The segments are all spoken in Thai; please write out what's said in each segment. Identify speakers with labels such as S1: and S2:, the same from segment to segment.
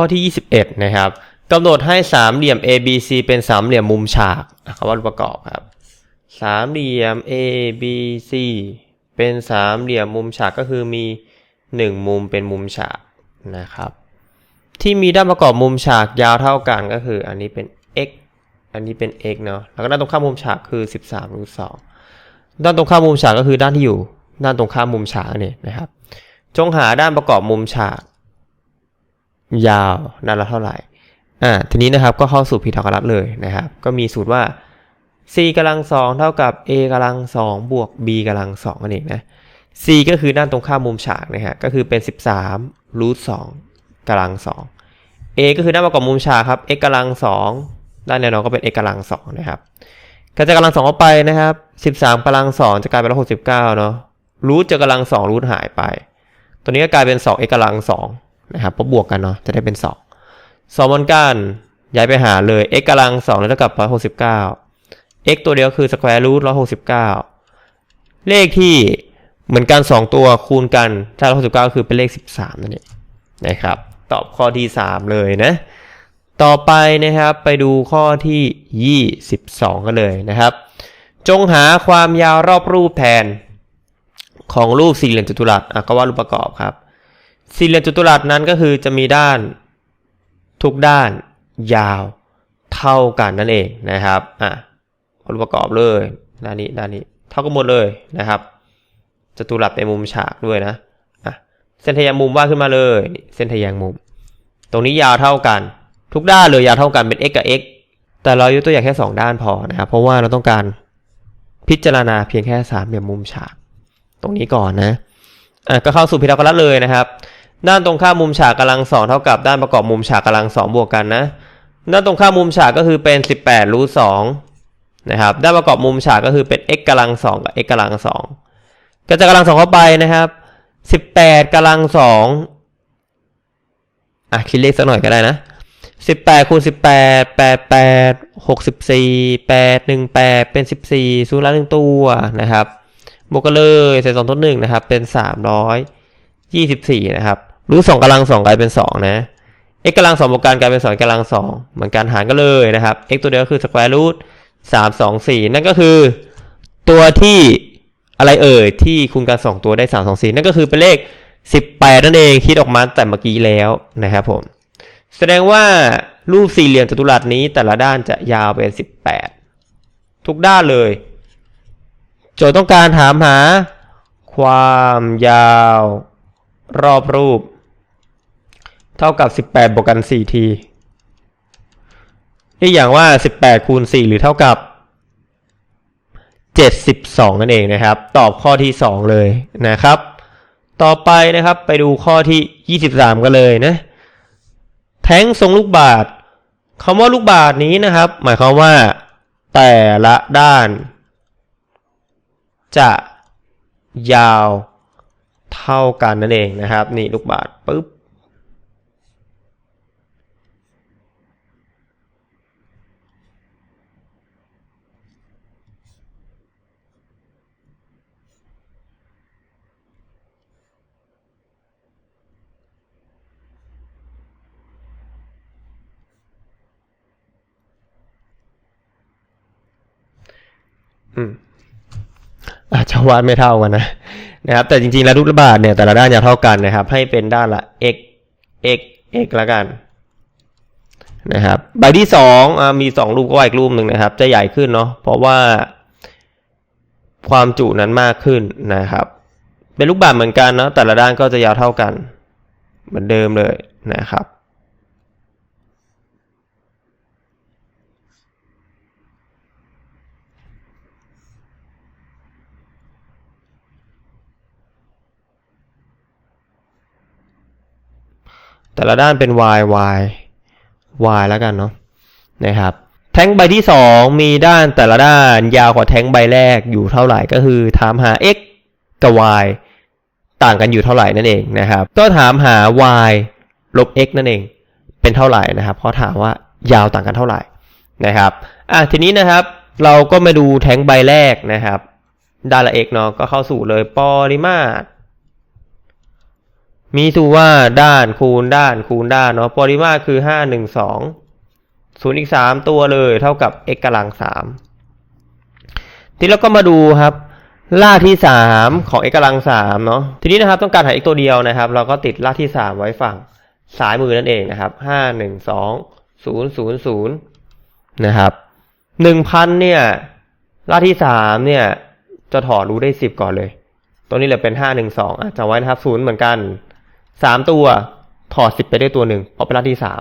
S1: ข้อที่ 21 นะครับกำหนดให้สามเหลี่ยม ABC เป็นสามเหลี่ยมมุมฉากอะคำว่ารูปประกอบครับสามเหลี่ยม ABC เป็นสามเหลี่ยมมุมฉากก็คือมี 1 มุมเป็นมุมฉากนะครับ ที่มีด้านประกอบมุมฉากยาวเท่ากันก็คือ อันนี้เป็น x อันนี้เป็น x เนาะแล้วก็ด้านตรงข้ามมุมฉากคือ 13รูท2ด้านตรงข้ามมุมฉากก็คือด้านที่อยู่ ด้านตรงข้ามมุมฉากนี่นะครับ จงหาด้านประกอบมุมฉาก ยาวด้านละเท่าไหร่อ่าทีนี้นะครับก็เข้าสู่พีทาโกรัสเลยนะครับ ก็มีสูตรว่า c กำลังสองเท่ากับ a กำลังสองบวก b กำลังสองนั่นเองนะ c ก็คือด้านตรงข้ามมุมฉากนะฮะก็คือเป็น 13รูทสองกำลังสอง a ก็คือด้านประกอบมุมฉากครับ x กำลังสองด้านแนวนอนก็เป็น x กำลังสองนะครับกระจายกำลังสองออกไปนะครับ13กำลังสองจะกลายเป็น169เนาะรูทจะกำลังสองรูทหายไป ตัวนี้ก็กลายเป็น 2x กำลังสอง นะครับเพราะบวกกันเนาะจะได้เป็น 2 2บนกันย้ายไปหาเลย x กำลัง2แล้วเท่ากับ 169 x ตัวเดียวคือ square root 169 เลขที่เหมือนกัน 2 ตัวคูณกันถ้า169ก็คือเป็นเลข 13นั่นเองนะครับ ตอบข้อที่ 3 เลยนะ ต่อไปนะครับไปดูข้อที่ 22 กันเลยนะครับ จงหาความยาวรอบรูปแทนของรูปสี่เหลี่ยมจัตุรัสอะก็ว่าดรูปประกอบครับ สี่เหลี่ยมจัตุรัสนั้นก็คือจะมีด้าน ทุกด้านยาวเท่ากันนั่นเองนะครับอะเอารูปประกอบเลยด้านนี้ด้านนี้ เท่ากันหมดเลยนะครับจัตุรัสเป็นมุมฉากด้วยนะอะเส้นทะแยงมุมวาดขึ้นมาเลย เส้นทะแยงมุม ตรงนี้ยาวเท่ากัน ทุกด้านเลยยาวเท่ากันเป็น x กับ x แต่เรายกตัวอย่างแค่สองด้านพอนะครับเพราะว่าเราต้องการพิจารณาเพียงแค่สามเหลี่ยมมุมฉาก ตรงนี้ก่อนนะอะก็เข้าสู่พีทาโกรัสเลยนะครับ ด้านตรงข้ามมุมฉากกำลังสองเท่ากับด้านประกอบมุมฉากกำลังสองบวกกันนะ ด้านตรงข้ามมุมฉากก็คือเป็น 18รูทสองนะครับ ด้านประกอบมุมฉากก็คือเป็น x กำลังสองกับ x กำลังสองก็จะกำลังสองเข้าไปนะครับ 18กำลังสองอะคิดเลขสักหน่อยก็ได้นะ 18คูณ18 88 64 8 18 เป็น 14 ศูนย์ละหนึ่งตัวนะครับ บวกกันเลยเศษสองทดหนึ่งนะครับ เป็นสามร้อยยี่สิบสี่นะครับ รูทสองกำลังสองกลายเป็นสองนะ x กำลังสองบวกกันกลายเป็นสองกำลังสองเหมือนกันหารกันเลยนะครับ x ตัวเดียวคือสแควร์รูทสามสองสี่นั่นก็คือ ตัวที่อะไรเอ่ยที่คูณกันสองตัวได้สามสองสี่นั่นก็คือเป็นเลขสิบแปดนั่นเองคิดออกมาแต่เมื่อกี้แล้วนะครับผม แสดงว่ารูปสี่เหลี่ยมจัตุรัสนี้แต่ละด้านจะยาวเป็นสิบแปดทุกด้านเลย โจทย์ต้องการถามหา ความยาวรอบรูป เท่ากับ 18 บวกกัน4ทีอีกอย่างว่า 18 คูณ 4 หรือเท่ากับ 72 นั่นเองนะครับ ตอบข้อที่ 2 เลยนะครับ ต่อไปนะครับไปดูข้อที่ 23 กันเลยนะ แท้งทรงลูกบาศก์คำว่าลูกบาศก์นี้นะครับ หมายความว่า แต่ละด้าน จะยาวเท่ากันนั่นเองนะครับ นี่ลูกบาศก์ปุ๊บ อาจจะวาดไม่เท่ากันนะนะครับ แต่จริงๆแล้วลูกบาศก์เนี่ยแต่ละด้านจะเท่ากันนะครับ ให้เป็นด้านละ x x x ล้วกันนะครับใบที่สองอมีสองรูปก็อีกรูปหนึ่งนะครับ จะใหญ่ขึ้นเนาะเพราะว่า ความจุนั้นมากขึ้นนะครับ เป็นลูกบาศก์เหมือนกันเนาะแต่ละด้านก็จะยาวเท่ากัน เหมือนเดิมเลยนะครับ แต่ละด้านเป็น y y y แล้วกันเนาะนะครับแท้งใบที่ 2 มีด้านแต่ละด้านยาวกว่าแท้งใบแรกอยู่เท่าไหร่ก็คือถามหา x กับ y ต่างกันอยู่เท่าไหร่นั่นเองนะครับ ก็ถามหา y ลบ x นั่นเอง เป็นเท่าไหร่นะครับ เพราะถามว่ายาวต่างกันเท่าไหร่นะครับอะทีนี้นะครับเราก็มาดูแท้งใบแรกนะครับด้านละ x เนาะก็เข้าสู่เลยปริมาตร มีสูว่าด้านคูณด้านคูณด้านเนาะปริมาตรคือห้าหนึ่งสองศูนย์อีกสามตัวเลยเท่ากับ x กำลังสามทีนี้เราก็มาดูครับล่าที่สามของ x กำลังสามเนาะทีนี้นะครับต้องการหา x ตัวเดียวนะครับ เราก็ติดล่าที่สามไว้ฝั่งซ้ายมือนั่นเองนะครับห้าหนึ่งสองศูนย์ศูนย์ศูนย์นะครับหนึ่งพันเนี่ยล่าที่สามเนี่ยจะถอดรู้ได้สิบก่อนเลย ตัวนี้เลยเป็นห้าหนึ่งสองอะจำไว้นะครับศูนย์เหมือนกัน สามตัวถอดสิบไปได้ตัวหนึ่งเพราะเป็นล่าที่สาม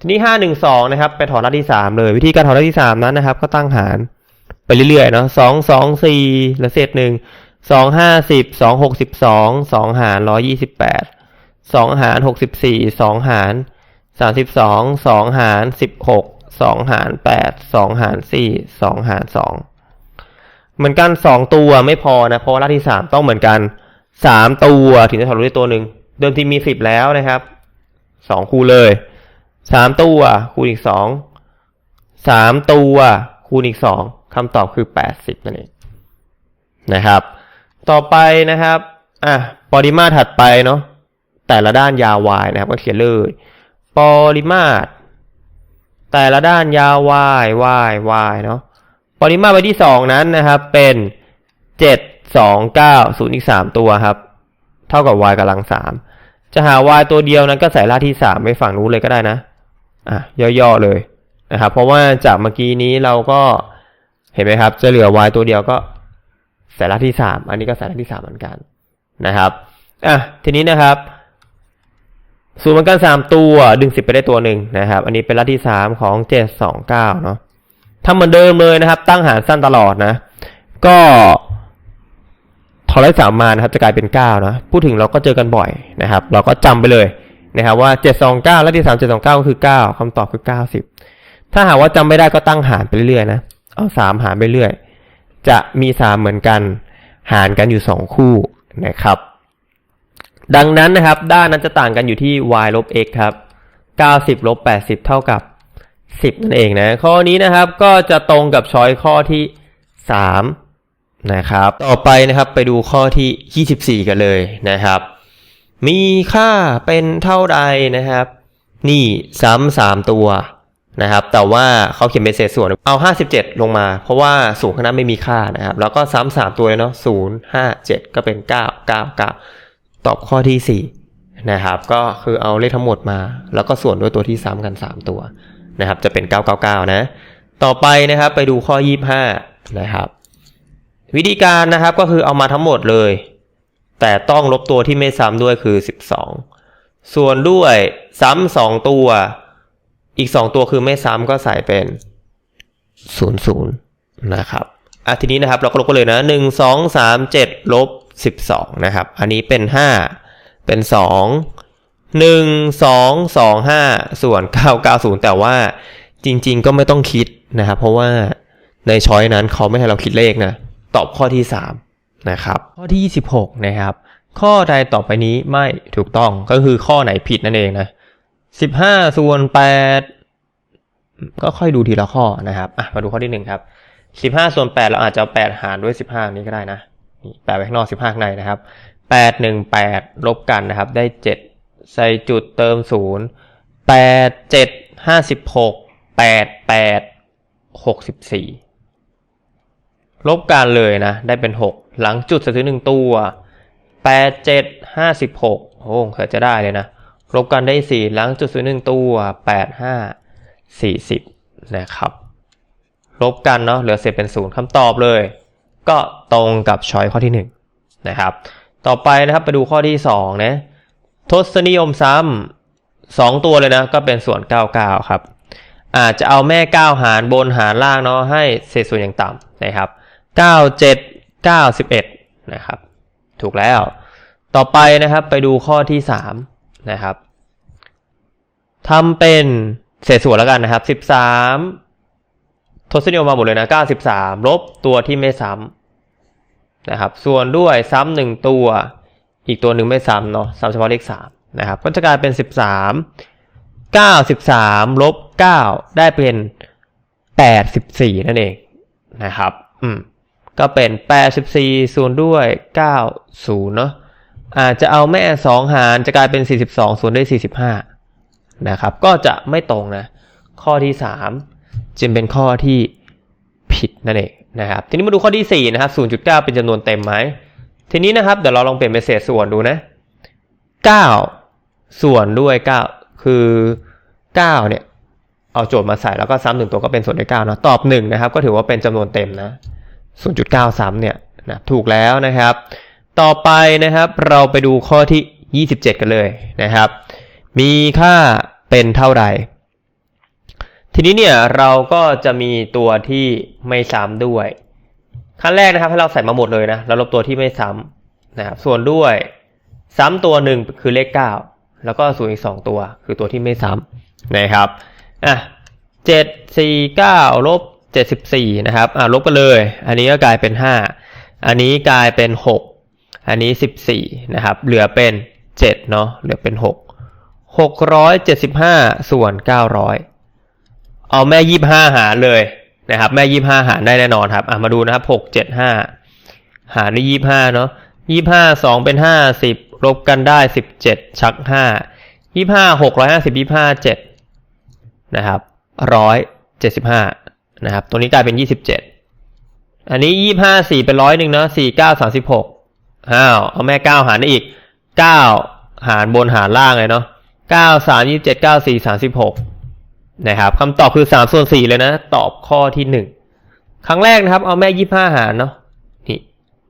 S1: ทีนี้ห้าหนึ่งสองนะครับ ไปถอดล่าที่สามเลย วิธีการถอดล่าที่สามนั้นนะครับ ก็ตั้งหารไปเรื่อยๆเนาะสองสองสี่เหลือเศษหนึ่งสองห้าสิบสองหกสิบสองสองหารร้อยี่สิบแปดสองหารหกสิบสี่สองหารสามสิบสองสองหารสิบหกสองหารแปดสองหารสี่สองหารสองเหมือนกันสองตัวไม่พอนะเพราะว่าที่สามต้องเหมือนกันสามตัวถึงจะถอดรูได้ตัวหนึ่ง เดิมทีมีสิบแล้วนะครับสองคูณเลยสามตัวคูณอีกสองสามตัวคูณอีกสองคำตอบคือแปดสิบนั่นเองนะครับ ต่อไปนะครับอะปริมาตรถัดไปเนาะแต่ละด้านยาว y นะครับ ก็เขียนเลยปริมาตร แต่ละด้านยาว y y y เนาะปริมาตรใบที่สองนั้นนะครับ เป็นเจ็ดสองเก้าศูนย์อีกสามตัวครับ เท่ากับ y กำลังสาม จะหา y ตัวเดียวนั้นก็ใส่รากที่สามไปฝั่งนู้นเลยก็ได้นะ อะย่อๆเลยนะครับ เพราะว่าจากเมื่อกี้นี้เราก็เห็นไหมครับ จะเหลือ y ตัวเดียวก็ใส่รากที่สามอันนี้ก็ใส่รากที่สามเหมือนกันนะครับ อะ ทีนี้นะครับสูตรเหมือนกันสามตัวดึงสิบไปได้ตัวหนึ่งนะครับ อันนี้เป็นรากที่สามของเจ็ดสองเก้าเนาะทำเหมือนเดิมเลยนะครับ ตั้งหารสั้นตลอดนะ ก็ อดได้สามมานะครับจะกลายเป็นเก้านะพูดถึงเราก็เจอกันบ่อยนะครับ เราก็จำไปเลยนะครับว่าเจ็ดสองเก้าและที่สามเจ็ดสองเก้าก็คือเก้าคำตอบคือเก้าสิบถ้าหากว่าจำไม่ได้ก็ตั้งหารไปเรื่อยๆนะเอาสามหารไปเรื่อยจะมีสามเหมือนกันหารกันอยู่สองคู่นะครับ ดังนั้นนะครับ ด้านนั้นจะต่างกันอยู่ที่ y ลบ x ครับ 90ลบ80 เท่ากับ 10 นั่นเองนะ ข้อนี้นะครับก็จะตรงกับช้อยข้อที่ 3 นะครับ ต่อไปนะครับไปดูข้อที่ 24 กันเลยนะครับ มีค่าเป็นเท่าใดนะครับ นี่ซ้ำสามตัวนะครับ แต่ว่าเขาเขียนเป็นเศษส่วนเอา 57 ลงมา เพราะว่าสูงข้างหน้าไม่มีค่านะครับ แล้วก็ซ้ำสามตัวเลยเนาะ0 5 7ก็เป็น 9 9 9 ตอบข้อที่ 4 นะครับ ก็คือเอาเลขทั้งหมดมา แล้วก็ส่วนด้วยตัวที่ซ้ำกัน 3 ตัวนะครับ จะเป็น 999 นะ ต่อไปนะครับไปดูข้อ 25 นะครับ วิธีการนะครับก็คือเอามาทั้งหมดเลย แต่ต้องลบตัวที่ไม่ซ้ำด้วยคือ 12 ส่วนด้วยซ้ำสองตัว อีก 2 ตัวคือไม่ซ้ำก็ใส่เป็น 00 นะครับอะทีนี้นะครับเราก็ลบกันเลยนะ 1 2 3 7 ลบ 12 นะครับ อันนี้เป็น 5 เป็น 2 1 2 2 5 ส่วน 990 แต่ว่าจริง ๆ ก็ไม่ต้องคิดนะครับ เพราะว่าในช้อยนั้นเขาไม่ให้เราคิดเลขนะ ตอบข้อที่ 3 นะครับ ข้อที่ 26 นะครับ ข้อใดต่อไปนี้ไม่ถูกต้องก็คือข้อไหนผิดนั่นเองนะ15 ส่วน 8 ก็ค่อยดูทีละข้อนะครับอะมาดูข้อที่ 1 ครับ 15 ส่วน 8 เราอาจจะ8หารด้วย 15 นี้ก็ได้นะนี่แปะไว้ข้างนอก 15ข้างในนะครับ 8 1 8 ลบกันนะครับ ได้ 7 ใส่จุดเติม 0 8 7 56 8 8 64 ลบกันเลยนะ ได้เป็น 6 หลังจุดใส่ถึงหนึ่งตัว 8 7 56 โอ้เกิดจะได้เลยนะ ลบกันได้ 4 หลังจุดใส่หนึ่งตัว 8 5 40 นะครับ ลบกันเนาะเหลือเศษเป็นศูนย์คำตอบเลย ก็ตรงกับช้อยข้อที่ 1 นะครับ ต่อไปนะครับไปดูข้อที่2นะทศนิยมซ้ำสองตัวเลยนะ ก็เป็นส่วน 99 ครับอาจจะเอาแม่ 9 หารบนหารล่างเนาะให้เศษส่วนอย่างต่ำนะครับ 97 91นะครับ ถูกแล้ว ต่อไปนะครับไปดูข้อที่ 3 นะครับทำเป็นเศษส่วนแล้วกันนะครับ 13 ทศนิยมมาหมดเลยนะ 93 ลบตัวที่ไม่ซ้ำนะครับ ส่วนด้วยซ้ำหนึ่งตัว อีกตัวหนึ่งไม่ซ้ำเนาะซ้ำเฉพาะเลข3นะครับ ก็จะกลายเป็น 13 93 ลบ 9 ได้เป็น 84 นั่นเองนะครับ อืม ก็เป็น 84ส่วนด้วย 90 เนาะอาจจะเอาแม่สองหารจะกลายเป็น 42ส่วนด้วย 45 นะครับ ก็จะไม่ตรงนะ ข้อที่ 3 จึงเป็นข้อที่ผิดนั่นเองนะครับ ทีนี้มาดูข้อที่ 4 นะครับ 0.9 เป็นจำนวนเต็มไหม ทีนี้นะครับ เดี๋ยวเราลองเปลี่ยนเป็นเศษส่วนดูนะ 9 ส่วนด้วย 9 คือ 9 เนี่ย เอาโจทย์มาใส่แล้วก็ซ้ำหนึ่งตัวก็เป็นส่วนด้วย9เนาะ ตอบ1นะครับ ก็ถือว่าเป็นจำนวนเต็มนะ 0.9ซ้ำเนี่ยนะถูกแล้วนะครับ ต่อไปนะครับเราไปดูข้อที่ 27 กันเลยนะครับ มีค่าเป็นเท่าไหร่ ทีนี้เนี่ยเราก็จะมีตัวที่ไม่ซ้ำด้วยขั้นแรกนะครับให้เราใส่มาหมดเลยนะแล้วลบตัวที่ไม่ซ้ำนะครับส่วนด้วยซ้ำตัวหนึ่งคือเลข 9 แล้วก็ส่วนอีก 2 ตัว คือตัวที่ไม่ซ้ำนะครับอะ7 4 9ลบ 74 นะครับอะลบกันเลย อันนี้ก็กลายเป็น 5 อันนี้กลายเป็น 6 อันนี้ 14 นะครับ เหลือเป็น 7 เนาะเหลือเป็น 6 675 ส่วน 900 เอาแม่ 25 หารเลยนะครับ แม่ 25 หารได้แน่นอนครับอะมาดูนะครับ 6 7 5 หารด้วย 25 เนาะ25 2 เป็น 50ลบกันได้ 17 ชัก 5 25 650 25 7นะครับ175 นะครับ ตัวนี้กลายเป็น 27 อันนี้ 25 4 เป็นร้อยหนึ่งเนาะ4 9 36อ้าวเอาแม่ 9 หารได้อีก 9 หารบนหารล่างเลยเนาะ9 3 27 9 4 36 นะครับคำตอบคือ 3 ส่วน 4 เลยนะ ตอบข้อที่ 1 ครั้งแรกนะครับ เอาแม่ 25 หารเนาะนี่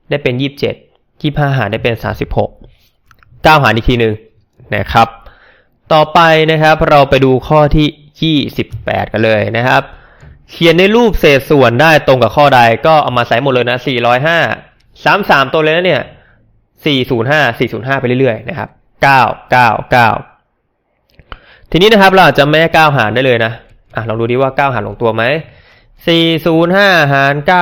S1: ได้เป็น 27 25 หารได้เป็น 36 9 หารอีกทีหนึ่งนะครับ ต่อไปนะครับเราไปดูข้อที่ 28 กันเลยนะครับ เขียนในรูปเศษส่วนได้ตรงกับข้อใดก็เอามาใส่หมดเลยนะ405 33 ตัวเลยนะเนี่ย 405 405 ไปเรื่อยๆนะครับ 9 9 9 ทีนี้นะครับเราอาจจะไม่ให้9หารได้เลยนะอะลองดูดิว่า 9 หารลงตัวไหม 405 หาร 9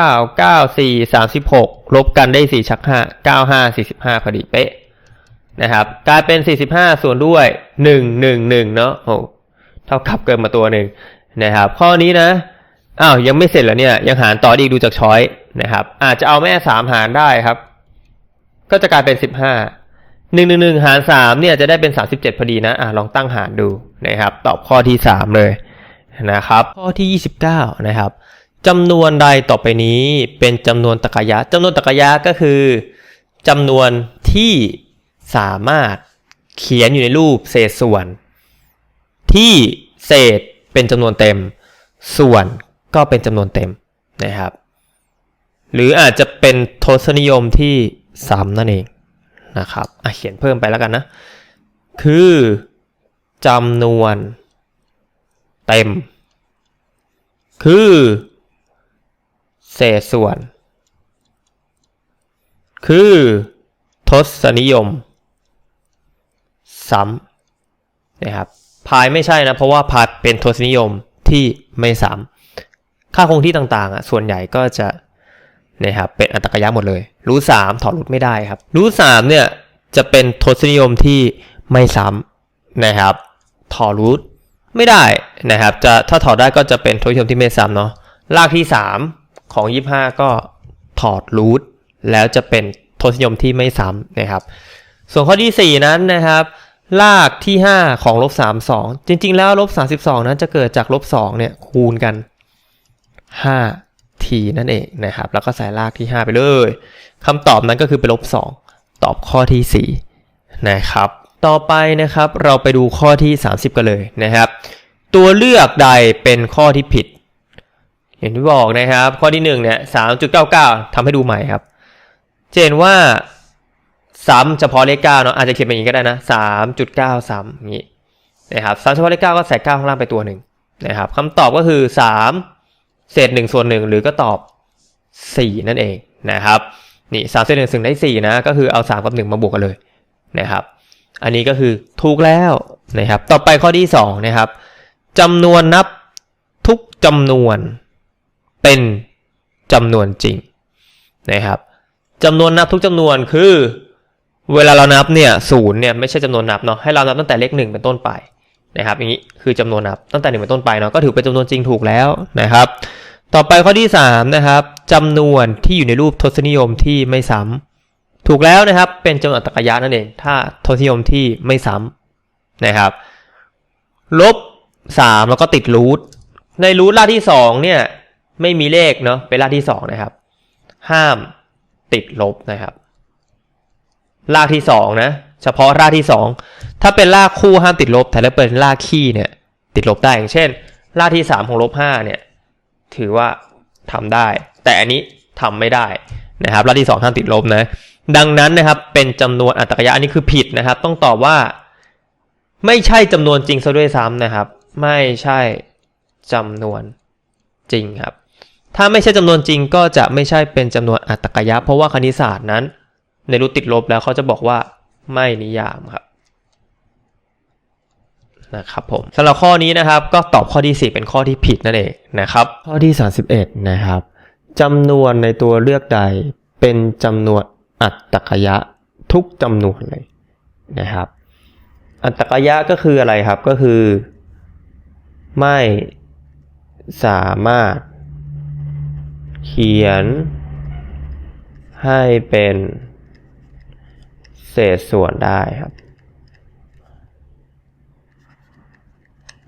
S1: 94 36 ลบกันได้ 4 ชัก 5 95 45 พอดีเป๊ะนะครับกลายเป็น 45 ส่วนด้วย 1 1 1 เนาะโอ้เท่ากับเกินมาตัวหนึ่งนะครับ ข้อนี้นะ อ้าวยังไม่เสร็จแล้วเนี่ย ยังหารต่ออีกดูจากช้อยนะครับ อาจจะเอาแม่สามหารได้ครับ ก็จะกลายเป็นสิบห้าหนึ่งหนึ่งหนึ่งหารสามเนี่ยจะได้เป็นสามสิบเจ็ดพอดีนะอะลองตั้งหารดูนะครับ ตอบข้อที่สามเลยนะครับ ข้อที่ยี่สิบเก้านะครับจำนวนใดต่อไปนี้เป็นจำนวนตรรกยะจำนวนตรรกยะก็คือจำนวนที่สามารถเขียนอยู่ในรูปเศษส่วน ที่เศษเป็นจำนวนเต็ม ส่วน ก็เป็นจำนวนเต็มนะครับ หรืออาจจะเป็นทศนิยมที่ซ้ำนั่นเองนะครับอะเขียนเพิ่มไปแล้วกันนะ คือจำนวนเต็ม คือ เศษส่วน คือทศนิยม ซ้ำนะครับพายไม่ใช่นะ เพราะว่าพายเป็นทศนิยมที่ไม่ซ้ำ ค่าคงที่ต่างๆอะส่วนใหญ่ก็จะนะครับเป็นอัตตกยะหมดเลย รูทสามถอดรูทไม่ได้ครับ รูทสามเนี่ยจะเป็นทศนิยมที่ไม่ซ้ำนะครับถอดรูทไม่ได้นะครับ จะถ้าถอดได้ก็จะเป็นทศนิยมที่ไม่ซ้ำเนาะรากที่สามของยี่ห้าก็ถอดรูทแล้วจะเป็นทศนิยมที่ไม่ซ้ำนะครับ ส่วนข้อที่ 4 นั้นนะครับรากที่ 5 ของลบ32 จริง ๆ แล้วลบ32 นั้นจะเกิดจากลบ2เนี่ยคูณกัน 5ทีนั่นเองนะครับ แล้วก็ใส่รากที่ 5 ไปเลยคำตอบนั้นก็คือเป็นลบ 2 ตอบข้อที่ 4 นะครับ ต่อไปนะครับเราไปดูข้อที่ 30 กันเลยนะครับ ตัวเลือกใดเป็นข้อที่ผิด เห็นที่บอกนะครับ ข้อที่1เนี่ย3.99ทำให้ดูใหม่ครับเห็นว่าซ้ำเฉพาะเลขเก้าเนาะอาจจะเขียนเป็นอย่างนี้ก็ได้นะสามจุดเก้าซ้ำอย่างนี้นะครับซ้ำเฉพาะเลขเก้าก็ใส่เก้าข้างล่างไปตัวหนึ่งนะครับคำตอบก็คือสาม เศษหนึ่งส่วนหนึ่งหรือก็ตอบสี่นั่นเองนะครับนี่สามเศษหนึ่งส่วนได้สี่นะก็คือเอาสามกับหนึ่งมาบวกกันเลยนะครับ อันนี้ก็คือถูกแล้วนะครับ ต่อไปข้อที่สองนะครับจำนวนนับทุกจำนวนเป็นจำนวนจริงนะครับจำนวนนับทุกจำนวนคือ เวลาเรานับเนี่ยศูนย์เนี่ยไม่ใช่จำนวนนับเนาะให้เรานับตั้งแต่เลขหนึ่งเป็นต้นไป นะครับอย่างนี้คือจำนวนนับตั้งแต่หนึ่งเป็นต้นไปเนาะก็ถือเป็นจำนวนจริงถูกแล้วนะครับ ต่อไปข้อที่สามนะครับจำนวนที่อยู่ในรูปทศนิยมที่ไม่ซ้ำถูกแล้วนะครับเป็นจำนวนตรกยะนั่นเองถ้าทศนิยมที่ไม่ซ้ำนะครับลบสามแล้วก็ติดรูทในรูทรากที่สองเนี่ยไม่มีเลขเนาะเป็นรากที่สองนะครับ ห้ามติดลบนะครับรากที่สองนะ เฉพาะรากที่สองถ้าเป็นรากคู่ห้ามติดลบ แต่ถ้าเป็นรากขี้เนี่ยติดลบได้อย่างเช่น รากที่สามของลบห้าเนี่ยถือว่าทำได้ แต่อันนี้ทำไม่ได้นะครับรากที่สองห้ามติดลบนะดังนั้นนะครับเป็นจำนวนอัตรกยะอันนี้คือผิดนะครับ ต้องตอบว่า ไม่ใช่จำนวนจริงซะด้วยซ้ำนะครับ ไม่ใช่จำนวนจริงครับ ถ้าไม่ใช่จำนวนจริงก็จะไม่ใช่เป็นจำนวนอัตรกยะ เพราะว่าคณิตศาสตร์นั้น ในรูปติดลบแล้วเขาจะบอกว่า ไม่นิยามครับนะครับผมสำหรับข้อนี้นะครับก็ตอบข้อที่ 4 เป็นข้อที่ผิดนั่นเองนะครับ ข้อที่ 31 นะครับจำนวนในตัวเลือกใดเป็นจำนวนอัตตกยะทุกจำนวนเลยนะครับ อัตตกยะก็คืออะไรครับก็คือ ไม่สามารถ เขียนให้เป็น เศษส่วนได้ครับ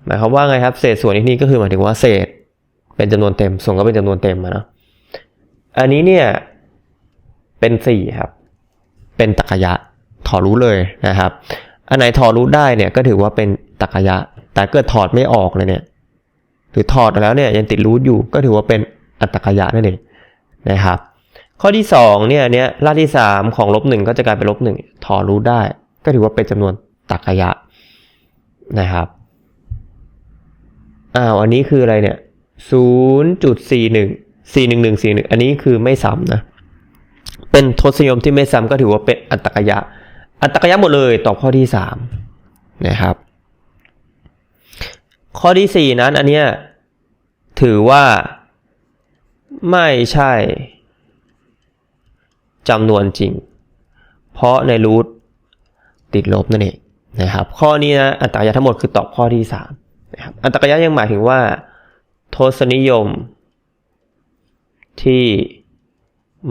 S1: หมายความว่าไงครับ เศษส่วนที่นี่ก็คือหมายถึงว่าเศษเป็นจำนวนเต็ม ส่วนก็เป็นจำนวนเต็มอะเนาะอันนี้เนี่ยเป็นสี่ครับ เป็นตรรกะยะถอดรู้เลยนะครับ อันไหนถอดรู้ได้เนี่ยก็ถือว่าเป็นตรรกะยะแต่เกิดถอดไม่ออกเลยเนี่ย หรือถอดแล้วเนี่ยยังติดรูทอยู่ก็ถือว่าเป็นอัตตรกยะนั่นเองนะครับ ข้อที่สองเนี่ยเนี้ยรากที่สามของลบหนึ่งก็จะกลายเป็นลบหนึ่งถอดรู้ได้ ก็ถือว่าเป็นจำนวนตรรกยะนะครับอ้าวอันนี้คืออะไรเนี่ยศูนย์จุดสี่หนึ่งสี่หนึ่งหนึ่งสี่หนึ่งอันนี้คือไม่ซ้ำนะ เป็นทศนิยมที่ไม่ซ้ำก็ถือว่าเป็นอัตตกยะ อัตตกยะหมดเลยตอบข้อที่สามนะครับ ข้อที่สี่นั้นอันเนี้ยถือว่าไม่ใช่ จำนวนจริง เพราะในรูทติดลบนั่นเองนะครับ ข้อนี้นะอัตตกยะทั้งหมดคือตอบข้อที่สามนะครับอัตตกยะยังหมายถึงว่า ทศนิยม ที่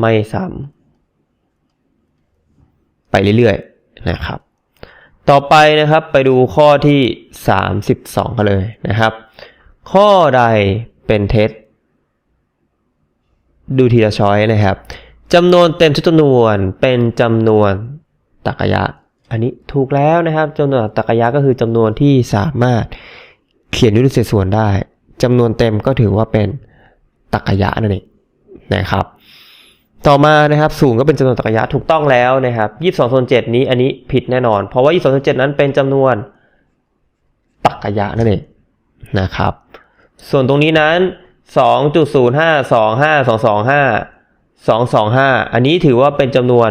S1: ไม่ซ้ำไปเรื่อยๆนะครับ ต่อไปนะครับไปดูข้อที่ 32 กันเลยนะครับ ข้อใดเป็นเท็จดูทีละช้อยนะครับ จำนวนเต็มทุกจำนวนเป็นจำนวนตรรกะยะอันนี้ถูกแล้วนะครับจำนวนตรรกะยะก็คือจำนวนที่สามารถเขียนด้วยเศษส่วนได้จำนวนเต็มก็ถือว่าเป็นตรรกะยะนั่นเองนะครับ ต่อมานะครับศูนย์ก็เป็นจำนวนตรรกะยะถูกต้องแล้วนะครับยี่สิบสองส่วนเจ็ดนี้อันนี้ผิดแน่นอน เพราะว่ายี่สิบสองส่วนเจ็ดนั้นเป็นจำนวนตรรกยะนั่นเองนะครับ ส่วนตรงนี้นั้นสองจุดศูนย์ห้าสองห้าสองสองห้า สองสองห้าอันนี้ถือว่าเป็นจำนวน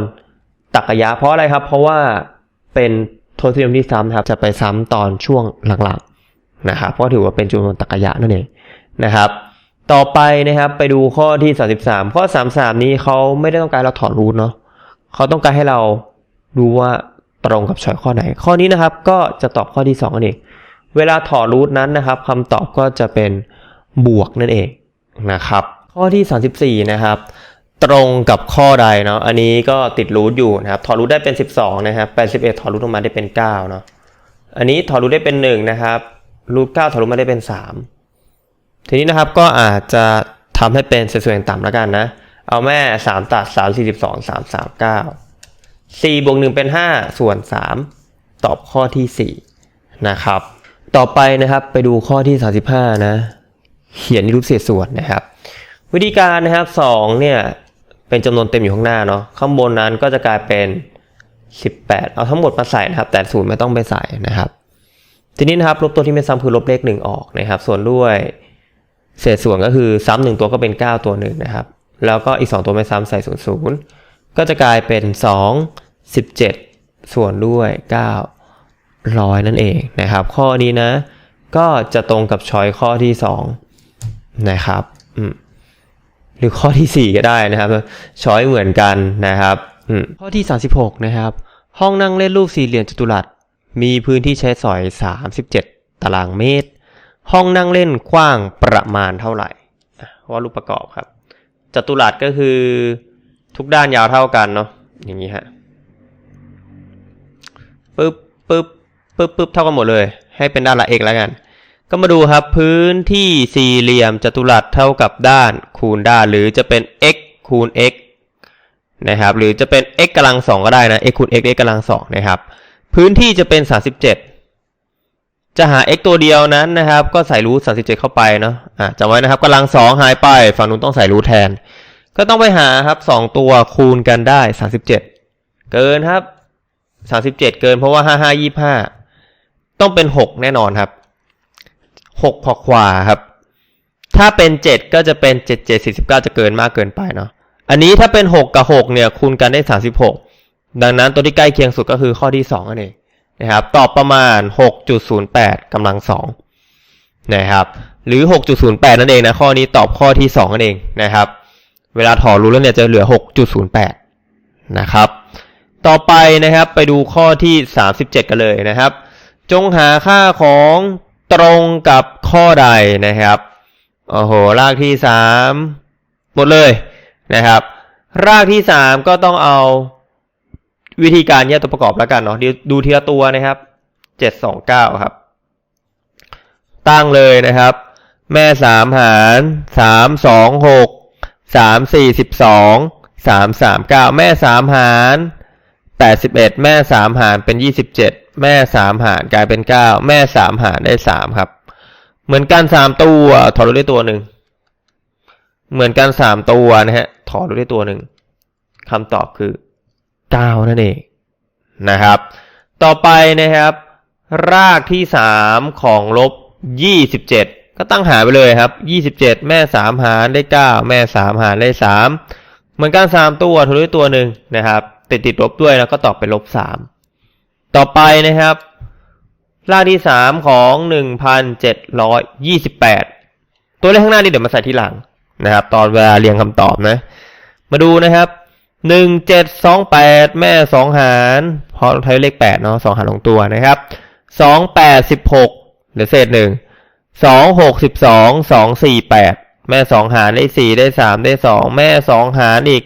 S1: ตรรกะยะเพราะอะไรครับ เพราะว่าเป็นทศนิยมที่ซ้ำครับจะไปซ้ำตอนช่วงหลังๆนะครับเพราะถือว่าเป็นจำนวนตรรกะยะนั่นเองนะครับ ต่อไปนะครับไปดูข้อที่ 33 ข้อ 33 นี้เขาไม่ได้ต้องการเราถอดรูทเนาะเขาต้องการให้เราดูว่าตรงกับช้อยข้อไหน ข้อนี้นะครับก็จะตอบข้อที่2นั่นเองเวลาถอดรูทนั้นนะครับคำตอบก็จะเป็นบวกนั่นเองนะครับ ข้อที่ 34 นะครับ ตรงกับข้อใดเนาะ อันนี้ก็ติดรูทอยู่นะครับ ถอดรูทได้เป็น 12 นะครับ 81 ถอดรูทออกมาได้เป็น 9 เนาะ อันนี้ถอดรูทได้เป็น 1 นะครับ รูท9ถอดรูทมาได้เป็น 3 ทีนี้นะครับก็อาจจะทำให้เป็นเศษส่วนต่ำแล้วกันนะ เอาแม่ 3 ตัด 3 42 3 3 9 4บวก1เป็น 5 ส่วน 3 ตอบข้อที่ 4 นะครับ ต่อไปนะครับไปดูข้อที่ 35 นะ เขียนรูปเศษส่วนนะครับ วิธีการนะครับ2เนี่ย เป็นจำนวนเต็มอยู่ข้างหน้าเนาะข้างบนนั้นก็จะกลายเป็น 18 เอาทั้งหมดมาใส่นะครับ แต่ศูนย์ไม่ต้องไปใส่นะครับ ทีนี้นะครับลบตัวที่ไม่ซ้ำคือลบเลขหนึ่งออกนะครับ ส่วนด้วยเศษส่วนก็คือซ้ำหนึ่งตัวก็เป็น 9 ตัวหนึ่งนะครับ แล้วก็อีก 2 ตัวไม่ซ้ำใส่ศูนย์ศูนย์ก็จะกลายเป็น 2 17 ส่วนด้วย9ร้อยนั่นเองนะครับ ข้อนี้นะ ก็จะตรงกับช้อยข้อที่ 2 นะครับ อืม หรือข้อที่ 4 ก็ได้นะครับ ช้อยเหมือนกันนะครับข้อที่ 36 นะครับ ห้องนั่งเล่นรูปสี่เหลี่ยมจัตุรัส มีพื้นที่ใช้สอย 37 ตารางเมตร ห้องนั่งเล่นกว้างประมาณเท่าไหร่ว่ารูปประกอบครับ จัตุรัสก็คือทุกด้านยาวเท่ากันเนาะ อย่างนี้ฮะปึ๊บปึ๊บปึ๊บปึ๊บเท่ากันหมดเลย ให้เป็นด้านละ x แล้วกัน ก็มาดูครับพื้นที่สี่เหลี่ยมจัตุรัสเท่ากับด้านคูณด้าน หรือจะเป็น x คูณ x นะครับหรือจะเป็น x กำลังสองก็ได้นะ x คูณ x x กำลังสองนะครับ พื้นที่จะเป็น 37 จะหา x ตัวเดียวนั้นนะครับ ก็ใส่รูท37 เข้าไปเนาะอะจำไว้นะครับกำลังสองหายไปฝั่งนู้นต้องใส่รูทแทน ก็ต้องไปหาครับสองตัวคูณกันได้ 37 เกินครับ 37 เกินเพราะว่า 55 25 ต้องเป็น 6 แน่นอนครับ 6พอขวาครับ ถ้าเป็น7ก็จะเป็น7 7 49จะเกินมากเกินไปเนาะ อันนี้ถ้าเป็น6กับ6เนี่ยคูณกันได้36ดังนั้นตัวที่ใกล้เคียงสุดก็คือข้อที่2นั่นเองนะครับ ตอบประมาณ6.08กำลัง2นะครับ หรือ6.08นั่นเองนะ ข้อนี้ตอบข้อที่2นั่นเองนะครับ เวลาถอดรูแล้วเนี่ยจะเหลือ6.08นะครับ ต่อไปนะครับไปดูข้อที่37กันเลยนะครับ จงหาค่าของ ตรงกับข้อใดนะครับโอ้โหรากที่3หมดเลยนะครับ รากที่3ก็ต้องเอาวิธีการแยกตัวประกอบแล้วกันเนาะดีดูทีละตัวนะครับ729ครับ ตั้งเลยนะครับ แม่3หาร3 2 6 3 4 12 3 3 9แม่3หาร81แม่3หารเป็น27 แม่3หารกลายเป็น9แม่3หารได้3ครับ เหมือนกัน3ตัวถอดรูปได้ตัวหนึ่งเหมือนกัน3ตัวนะฮะถอดรูปได้ตัวหนึ่งคำตอบคือ9นั่นเองนะครับ ต่อไปนะครับ รากที่3ของลบ27ก็ตั้งหารไปเลยครับ27แม่3หารได้9แม่3หารได้3เหมือนกัน3ตัวถอดรูปได้ตัวหนึ่งนะครับติดติดลบด้วยแล้วก็ตอบเป็นลบ3 ต่อไปนะครับรากที่3ของ1,728ตัวเลขข้างหน้านี่เดี๋ยวมาใส่ที่หลังนะครับ ตอนเวลาเรียงคำตอบนะ มาดูนะครับหนึ่งเจ็ดสองแปดแม่สองหารเพราะใช้เลขแปดเนาะสองหารลงตัวนะครับสองแปดสิบหกเหลือเศษหนึ่งสองหกสิบสองสองสี่แปดแม่สองหารได้สี่ได้สามได้สองแม่สองหารอีก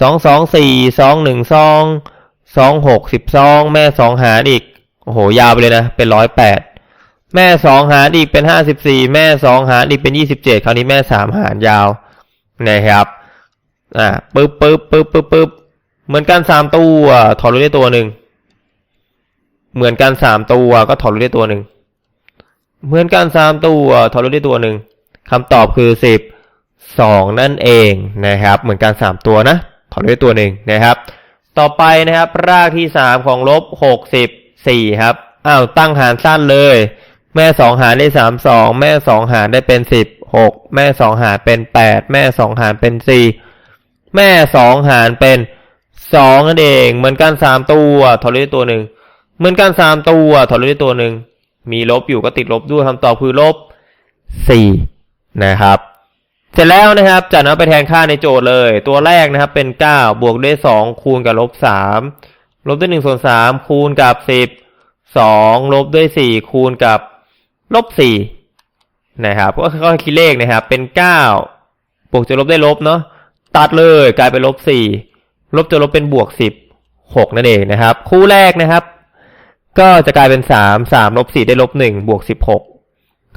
S1: สองสองสี่สองหนึ่งสอง สองหกสิบสองแม่สองหารอีก โอ้โห ยาวไปเลยนะ เป็นร้อยแปดแม่สองหารอีกเป็นห้าสิบสี่แม่สองหารอีกเป็นยี่สิบเจ็ดคราวนี้แม่สามหารยาวนะครับ อ่าปึ๊บปึ๊บปึ๊บปึ๊บปึ๊บเหมือนกันสามตัวถอดรูได้ตัวหนึ่งเหมือนกันสามตัวก็ถอดรูได้ตัวหนึ่งเหมือนกันสามตัวถอดรูได้ตัวหนึ่งคำตอบคือสิบสองนั่นเองนะครับ เหมือนกันสามตัวนะถอดรูได้ตัวหนึ่งนะครับ ต่อไปนะครับ รากที่สามของลบหกสิบสี่ครับอ้าวตั้งหารสั้นเลย แม่สองหารได้สามสองแม่สองหารได้เป็นสิบหกแม่สองหารเป็นแปดแม่สองหารเป็นสี่แม่สองหารเป็นสองนั่นเอง เหมือนกันสามตัวถอดลบได้ตัวหนึ่งเหมือนกันสามตัวถอดลบได้ตัวหนึ่งมีลบอยู่ก็ติดลบด้วยคำตอบคือลบสี่นะครับ เสร็จแล้วนะครับจากนั้นไปแทนค่าในโจทย์เลย ตัวแรกนะครับเป็นเก้าบวกด้วยสองคูณกับลบสามลบด้วยหนึ่งส่วนสามคูณกับสิบสองลบด้วยสี่คูณกับลบสี่นะครับก็ค่อยคิดเลขนะครับเป็นเก้าบวกจะลบได้ลบเนาะตัดเลยกลายเป็นลบสี่ลบจะลบเป็นบวกสิบหกนั่นเองนะครับ คู่แรกนะครับ ก็จะกลายเป็นสามสามลบสี่ได้ลบหนึ่งบวกสิบหก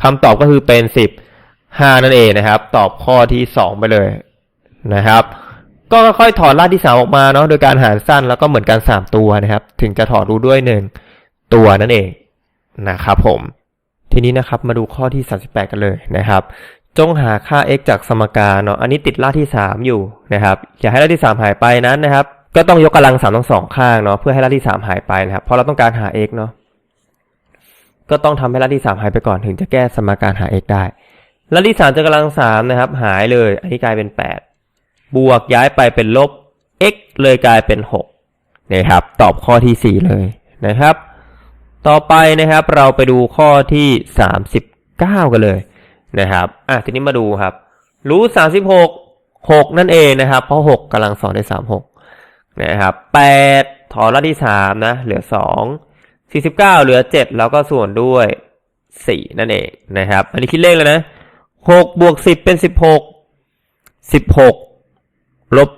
S1: คำตอบก็คือเป็นสิ บห้านั่นเองนะครับ ตอบข้อที่สองไปเลยนะครับ ก็ค่อยๆถอดรากที่สามออกมาเนาะโดยการหารสั้นแล้วก็เหมือนกันสามตัวนะครับ ถึงจะถอดรูด้วยหนึ่งตัวนั่นเองนะครับผม ทีนี้นะครับมาดูข้อที่ 38 กันเลยนะครับ จงหาค่า x จากสมการเนาะอันนี้ติดรากที่ 3 อยู่นะครับอย่าให้รากที่ 3 หายไปนั้นนะครับก็ต้องยกกำลัง3ทั้งสองข้างเนาะเพื่อให้รากที่3หายไปนะครับเพราะเราต้องการหา x เนาะก็ต้องทำให้รากที่3หายไปก่อนถึงจะแก้สมการหา x ได้ รากที่3จะกำลัง3นะครับ หายเลย อันนี้กลายเป็น8บวกย้ายไปเป็นลบ x เลยกลายเป็น6นะครับ ตอบข้อที่4เลยนะครับ ต่อไปนะครับ เราไปดูข้อที่39กันเลยนะครับอะทีนี้มาดูครับ รู้36 6นั่นเองนะครับ เพราะ6กกำลังสองได้36นะครับ8ถอนรากที่3นะ เหลือ2 49เก้าเหลือ7แล้วก็ส่วนด้วย4นั่นเองนะครับ อันนี้คิดเลขเลยนะ 6บวก10เป็น16 16ลบ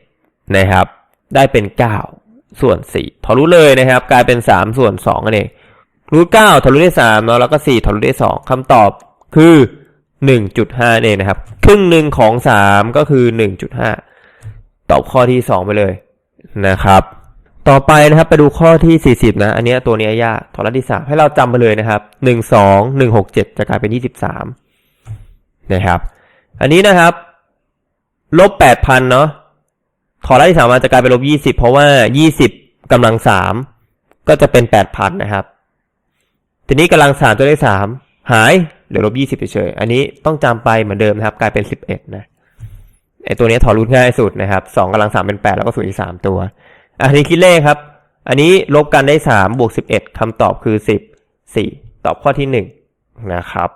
S1: 7นะครับ ได้เป็น9ส่วนสี่ถอดรูทเลยนะครับ กลายเป็นสามส่วนสองนั่นเองรูทเก้าถอดรูทได้สามเนาะแล้วก็สี่ถอดรูทได้สองคำตอบคือหนึ่งจุดห้าเองนะครับ ครึ่งหนึ่งของสามก็คือหนึ่งจุดห้าตอบข้อที่สองไปเลยนะครับต่อไปนะครับไปดูข้อที่ 40 นะ อันเนี้ยตัวนี้ยยากถอดรหัสที่ 3 ให้เราจำไปเลยนะครับ 1 2 1 6 7 จะกลายเป็น 23 นะครับ อันนี้นะครับลบ8,000เนาะถอดรหัสที่3มาจะกลายเป็นลบ20เพราะว่า20กำลัง3ก็จะเป็น8,000นนะครับ ทีนี้กำลัง3ตัวเลข3หายเหลือลบ20เฉยๆอันนี้ต้องจำไปเหมือนเดิมนะครับ กลายเป็น11นะไอตัวนี้ถอดรูทง่ายสุดนะครับ2กำลัง3เป็น8แล้วก็ศูนย์อีก3ตัวอันนี้คิดเลขครับ อันนี้ลบกันได้สามบวกสิบเอ็ดคำตอบคือสิบสี่ตอบข้อที่หนึ่งนะครับ